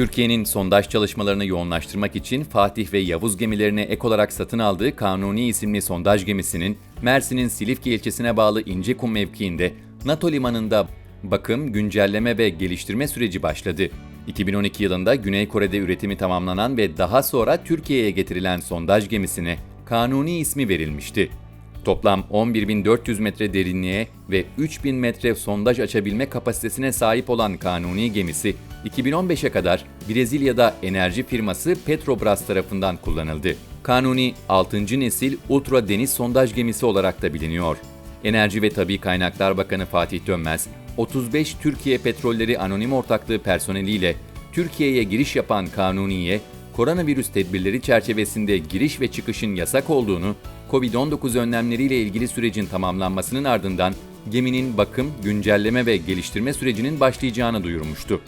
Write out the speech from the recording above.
Türkiye'nin sondaj çalışmalarını yoğunlaştırmak için Fatih ve Yavuz gemilerine ek olarak satın aldığı Kanuni isimli sondaj gemisinin Mersin'in Silifke ilçesine bağlı İncekum mevkiinde NATO limanında bakım, güncelleme ve geliştirme süreci başladı. 2012 yılında Güney Kore'de üretimi tamamlanan ve daha sonra Türkiye'ye getirilen sondaj gemisine Kanuni ismi verilmişti. Toplam 11.400 metre derinliğe ve 3.000 metre sondaj açabilme kapasitesine sahip olan Kanuni gemisi, 2015'e kadar Brezilya'da enerji firması Petrobras tarafından kullanıldı. Kanuni, 6. nesil ultra deniz sondaj gemisi olarak da biliniyor. Enerji ve Tabi Kaynaklar Bakanı Fatih Dönmez, 35 Türkiye Petrolleri Anonim Ortaklığı personeliyle Türkiye'ye giriş yapan Kanuni'ye koronavirüs tedbirleri çerçevesinde giriş ve çıkışın yasak olduğunu, Covid-19 önlemleriyle ilgili sürecin tamamlanmasının ardından geminin bakım, güncelleme ve geliştirme sürecinin başlayacağını duyurmuştu.